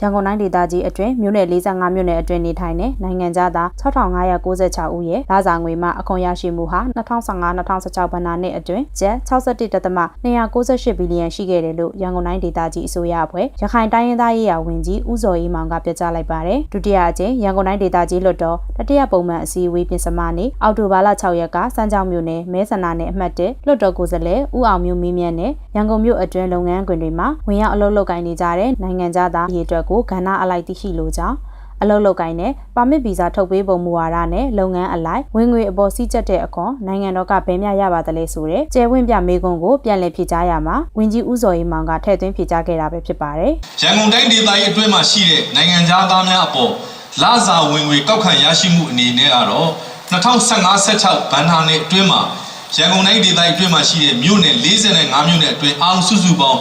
ရန်ကုန်တိုင်းဒေသကြီးအတွင်းမြို့နယ်45မြို့နယ်အတွင်းနေထိုင်တဲ့နိုင်ငံသားသား6596ဦးရဲ့လစာငွေမှအခွန်ရရှိမှုဟာ2015-2016ဘဏ္ဍာနှစ်အတွင်းကျပ်61.298ဘီလီယံရှိခဲ့တယ်လို့ရန်ကုန်တိုင်းဒေသကြီးအစိုးရအဖွဲ့ရခိုင်တိုင်းရင်းသားရေးရာဝန်ကြီးဦးစော်အေးမောင်ကပြောကြားလိုက်ပါတယ်ဒုတိယအကြိမ်ရန်ကုန်တိုင်းဒေသကြီးလွှတ်တော်တတိယပုံမှန်အစည်းအဝေးပြင်ဆမနေ့အောက်တိုဘာလ6ရက်ကစမ်းကြောင်းမြို့နယ်မဲဆန္ဒနယ်အမှတ်1လွှတ်တော်ကိုယ်စားလှယ်ဦးအောင်မျိုးမင်းမြတ်နဲ့ရန်ကုန်မြို့အတွင်းလုပ်ငန်းခွင်တွေမှာဝင်ရောက်အလုပ်လုပ်ကိုင်နေကြတဲ့နိုင်ငံသားသားရေအတွက်ကိုကဏ္ဍအလိုက်သိရှိလိုကြောင်းအလုပ်လုပ်ကိုင်တဲ့ပါမစ်ဗီဇာထုတ်ပေးပုံမူဝါဒနဲ့လုပ်ငန်းအလိုက်ဝင်ငွေအပေါ်စီးကျက်တဲ့အခွန်နိုင်ငံတော်ကဘယ်မျှရပါသလဲဆိုတဲ့ကျယ်ဝင့်ပြမေးခွန်းကိုပြန်လည်ဖြေကြားရမှာဝင်ကြီးဦးစော်အေးမောင်ကထည့်သွင်းဖြေကြားခဲ့တာပဲဖြစ်ပါတယ်ရန်ကုန်တိုင်းဒေသကြီးအတွင်းမှာရှိတဲ့နိုင်ငံသားများအပေါ်လစာဝင်ငွေကောက်ခံရရှိမှုအနေနဲ့ကတော့2015-16ဘဏ္ဍာနှစ်အတွင်းမှာရန်ကုန်တိုင်းဒေသကြီးအတွင်းမှာရှိတဲ့မြို့နယ်45မြို့နယ်အတွင်းအောင်စုစုပေါင်း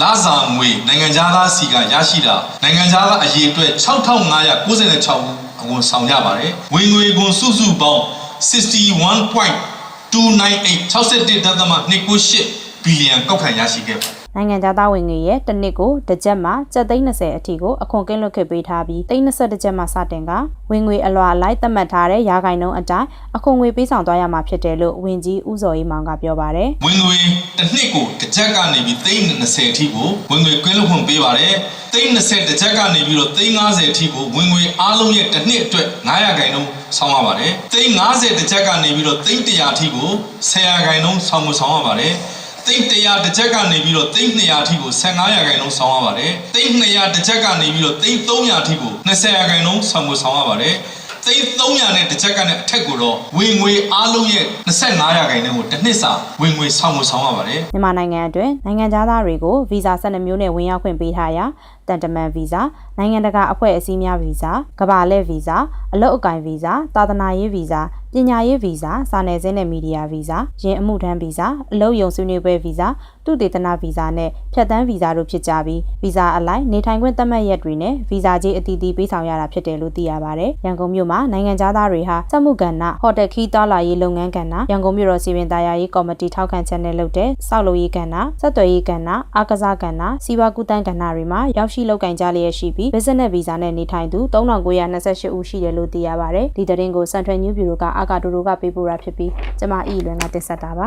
လစာငွေနိုင်ငံသားစီကရရှိတာနိုင်ငံသားအရေအတွက်6596ဦးအဝန်ဆောင်ကြပါတယ်ဝင်ငွေကွန်စုစုပေါင်း61.298ဘီလီယံကောက်ခံရရှိခဲ့ပါတယ် နိုင်ငံသားဝင်ငွေရဲ့တစ်နှစ်ကိုတစ်ကြက်မှကျပ်သိန်း20အထိကိုအခွန်ကင်းလွတ်ခဲ့ပေးထားပြီးသိန်း20ကြက်မှစတင်ကဝင်ငွေအလွှာအလိုက်သတ်မှတ်ထားတဲ့ရာဂိုင်နှုန်းအတိုင်းအခွန်ငွေပေးဆောင်သွားရမှာဖြစ်တယ်လို့ဝင်ကြီးဦးစော်အေးမောင်ကပြောပါတယ်ဝင်ငွေတစ်နှစ်ကိုတစ်ချက်ကနေပြီးသိန်း20အထိကိုဝင်ငွေကွင်းလို့ဖွင့်ပေးပါတယ်သိန်း20တစ်ချက်ကနေပြီးတော့သိန်း50အထိကိုဝင်ငွေအားလုံးရဲ့တစ်နှစ်အတွက်900ခိုင်နှုန်းဆောင်ရပါတယ်သိန်း50တစ်ချက်ကနေပြီးတော့သိန်း100အထိကို1000ခိုင်နှုန်းဆောင်မှုဆောင်ရပါတယ် သိန်း100တစ်ချက်ကနေပြီးတော့သိန်း200အထိကို15ရာခိုင်နှုန်းဆောင်ရပါတယ်။သိန်း200တစ်ချက်ကနေပြီးတော့သိန်း300အထိကို20ရာခိုင်နှုန်းဆောင်မှုဆောင်ရပါတယ်။သိန်း300နဲ့တစ်ချက်ကနေအထက်ကိုတော့ဝင်ငွေအားလုံးရဲ့25ရာခိုင်နှုန်းကိုတစ်နှစ်စာဝင်ငွေဆောင်မှုဆောင်ရပါတယ်။မြန်မာနိုင်ငံအတွင်းနိုင်ငံသားတွေကိုဗီဇာ12မျိုးနဲ့ဝင်ရောက်ခွင့်ပေးထားရာတန်တမန်ဗီဇာနိုင်ငံတကာအဖွဲ့အစည်းများဗီဇာကမ္ဘာလှည့်ဗီဇာအလုပ်အကင်ဗီဇာသာသနာရေးဗီဇာ ပညာရေးဗီဇာစာနယ်ဇင်းနဲ့မီဒီယာဗီဇာယင်အမှုထမ်းဗီဇာအလုပ်ယုံဆွေးနွေးပွဲဗီဇာတုတေသနဗီဇာနဲ့ဖြတ်တန်းဗီဇာတို့ဖြစ်ကြပြီးဗီဇာအလိုက်နေထိုင်ခွင့်သတ်မှတ်ရက်တွေနဲ့ဗီဇာကြီးအတီးတီးပေးဆောင်ရတာဖြစ်တယ်လို့သိရပါတယ်။ရန်ကုန်မြို့မှာနိုင်ငံသားတွေဟာစက်မှုကဏ္ဍဟိုတယ်ခီးတောလာရေးလုပ်ငန်းကဏ္ဍရန်ကုန်မြို့တော်စီပင်သားယာရေးကော်မတီထောက်ခံချက်နဲ့လုပ်တဲ့စောက်လုပ်ရေးကဏ္ဍစက်သွယ်ရေးကဏ္ဍအားကစားကဏ္ဍစီးပွားကူးတန်းကဏ္ဍတွေမှာရောက်ရှိလုပ်ကင်ကြလျက်ရှိပြီး business visa နဲ့နေထိုင်သူ3928ဦးရှိတယ်လို့သိရပါတယ်။ဒီသတင်းကို Central New Bureau ကအာကာတိုတိုကပေးပို့တာဖြစ်ပြီးကျမအီလွန်ကတင်ဆက်တာပါ